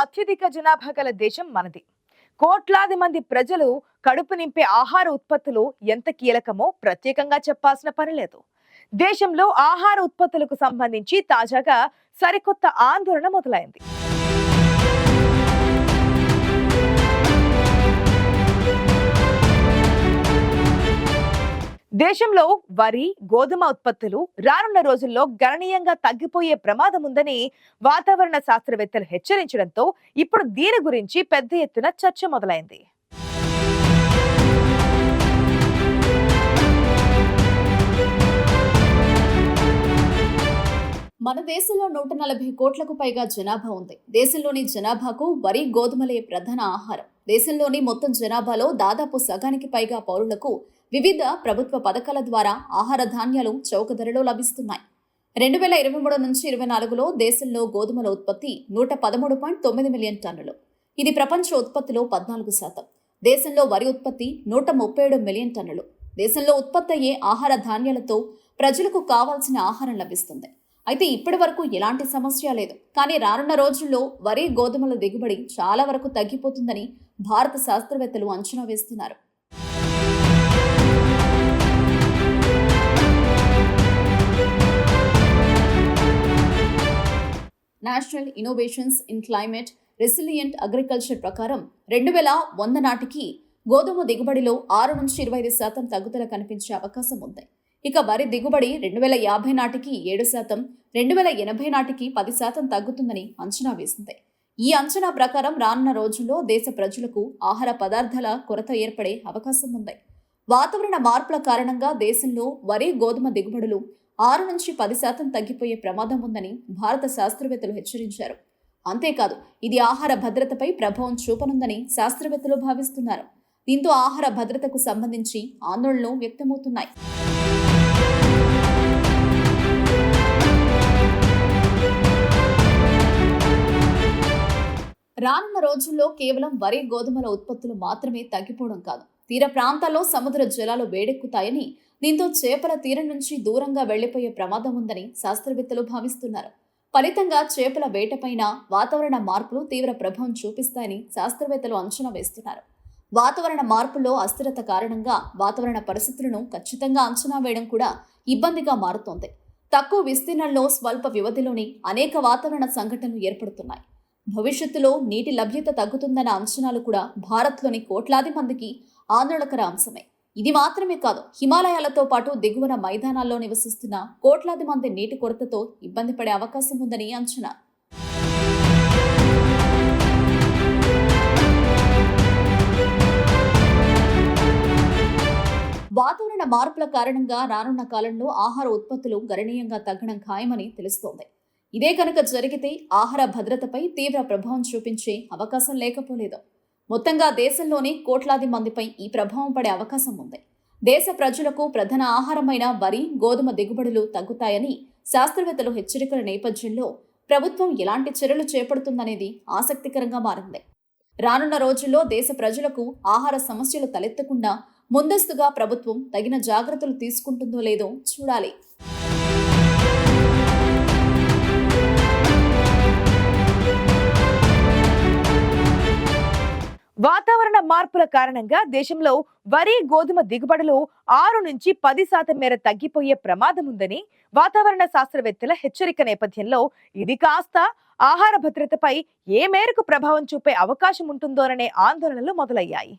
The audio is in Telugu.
అత్యధిక జనాభా గల దేశం మనది. కోట్లాది మంది ప్రజలు కడుపు నింపే ఆహార ఉత్పత్తులు ఎంత కీలకమో ప్రత్యేకంగా చెప్పాల్సిన పని లేదు. దేశంలో ఆహార ఉత్పత్తులకు సంబంధించి తాజాగా సరికొత్త ఆందోళన మొదలైంది. దేశంలో వరి గోధుమ ఉత్పత్తులు రానున్న రోజుల్లో గణనీయంగా తగ్గిపోయే ప్రమాదం ఉందని వాతావరణ శాస్త్రవేత్తలు హెచ్చరించడంతో ఇప్పుడు దీని గురించి పెద్ద ఎత్తున చర్చ మొదలైంది. మన దేశంలో నూట నలభై కోట్లకు పైగా జనాభా ఉంది. దేశంలోని జనాభాకు వరి గోధుమలే ప్రధాన ఆహారం. దేశంలోని మొత్తం జనాభాలో దాదాపు సగానికి పైగా పౌరులకు వివిధ ప్రభుత్వ పథకాల ద్వారా ఆహార ధాన్యాలు చౌక ధరలో లభిస్తున్నాయి. రెండు వేల ఇరవై మూడు నుంచి ఇరవై నాలుగులో దేశంలో గోధుమల ఉత్పత్తి నూట పదమూడు పాయింట్ తొమ్మిది మిలియన్ టన్నులు. ఇది ప్రపంచ ఉత్పత్తిలో పద్నాలుగు శాతం. దేశంలో వరి ఉత్పత్తి నూట ముప్పై ఏడు మిలియన్ టన్నులు. దేశంలో ఉత్పత్తి అయ్యే ఆహార ధాన్యాలతో ప్రజలకు కావాల్సిన ఆహారం లభిస్తుంది. అయితే ఇప్పటి వరకు ఎలాంటి సమస్య లేదు. కానీ రానున్న రోజుల్లో వరి గోధుమల దిగుబడి చాలా వరకు తగ్గిపోతుందని భారత శాస్త్రవేత్తలు అంచనా వేస్తున్నారు. National innovations in climate resilient agriculture ప్రకారం రెండు వేల వంద నాటికి గోధుమ దిగుబడిలో ఆరు నుంచి ఇరవై ఐదు శాతం తగ్గుదల కనిపించే అవకాశం ఉంది. ఇక వరి దిగుబడి రెండు వేల యాభై నాటికి ఏడు శాతం రెండు వేల ఎనభై నాటికి పది శాతం తగ్గుతుందని అంచనా వేసింది. ఈ అంచనా ప్రకారం రానున్న రోజుల్లో దేశ ప్రజలకు ఆహార పదార్థాల కొరత ఏర్పడే అవకాశం ఉంది. వాతావరణ మార్పుల కారణంగా దేశంలో వరి గోధుమ దిగుబడులు ఆరు నుంచి పది శాతం తగ్గిపోయే ప్రమాదం ఉందని భారత శాస్త్రవేత్తలు హెచ్చరించారు. అంతేకాదు ఇది ఆహార భద్రతపై ప్రభావం చూపనుందని శాస్త్రవేత్తలు భావిస్తున్నారు. దీంతో ఆహార భద్రతకు సంబంధించి ఆందోళనలు వ్యక్తమవుతున్నాయి. రానున్న రోజుల్లో కేవలం వరి గోధుమల ఉత్పత్తులు మాత్రమే తగ్గిపోవడం కాదు. తీర ప్రాంతాల్లో సముద్ర జలాలు వేడెక్కుతాయని దీంతో చేపల తీరం నుంచి దూరంగా వెళ్ళిపోయే ప్రమాదం ఉందని శాస్త్రవేత్తలు భావిస్తున్నారు. ఫలితంగా చేపల వేటపైన వాతావరణ మార్పులు తీవ్ర ప్రభావం చూపిస్తాయని శాస్త్రవేత్తలు అంచనా వేస్తున్నారు. వాతావరణ మార్పుల్లో అస్థిరత కారణంగా వాతావరణ పరిస్థితులను ఖచ్చితంగా అంచనా వేయడం కూడా ఇబ్బందిగా మారుతోంది. తక్కువ విస్తీర్ణంలో స్వల్ప వ్యవధిలోని అనేక వాతావరణ సంఘటనలు ఏర్పడుతున్నాయి. భవిష్యత్తులో నీటి లభ్యత తగ్గుతుందన్న అంచనాలు కూడా భారత్లోని కోట్లాది మందికి ఆందోళనకర అంశమే. ఇది మాత్రమే కాదు హిమాలయాలతో పాటు దిగువన మైదానాల్లో నివసిస్తున్న కోట్లాది మంది నీటి కొరతతో ఇబ్బంది పడే అవకాశం ఉందని అంచనా. వాతావరణ మార్పుల కారణంగా రానున్న కాలంలో ఆహార ఉత్పత్తులు గణనీయంగా తగ్గడం ఖాయమని తెలుస్తోంది. ఇదే కనుక జరిగితే ఆహార భద్రతపై తీవ్ర ప్రభావం చూపించే అవకాశం లేకపోలేదు. మొత్తంగా దేశంలోని కోట్లాది మందిపై ఈ ప్రభావం పడే అవకాశం ఉంది. దేశ ప్రజలకు ప్రధాన ఆహారమైన వరి గోధుమ దిగుబడులు తగ్గుతాయని శాస్త్రవేత్తలు హెచ్చరికల నేపథ్యంలో ప్రభుత్వం ఎలాంటి చర్యలు చేపడుతుందనేది ఆసక్తికరంగా మారింది. రానున్న రోజుల్లో దేశ ప్రజలకు ఆహార సమస్యలు తలెత్తకుండా ముందస్తుగా ప్రభుత్వం తగిన జాగ్రత్తలు తీసుకుంటుందో లేదో చూడాలి. మార్పుల కారణంగా దేశంలో వరి గోధుమ దిగుబడులు ఆరు నుంచి పది శాతం మేర తగ్గిపోయే ప్రమాదం ఉందని వాతావరణ శాస్త్రవేత్తల హెచ్చరిక నేపథ్యంలో ఇది కాస్త ఆహార భద్రతపై ఏ మేరకు ప్రభావం చూపే అవకాశం ఉంటుందోననే ఆందోళనలు మొదలయ్యాయి.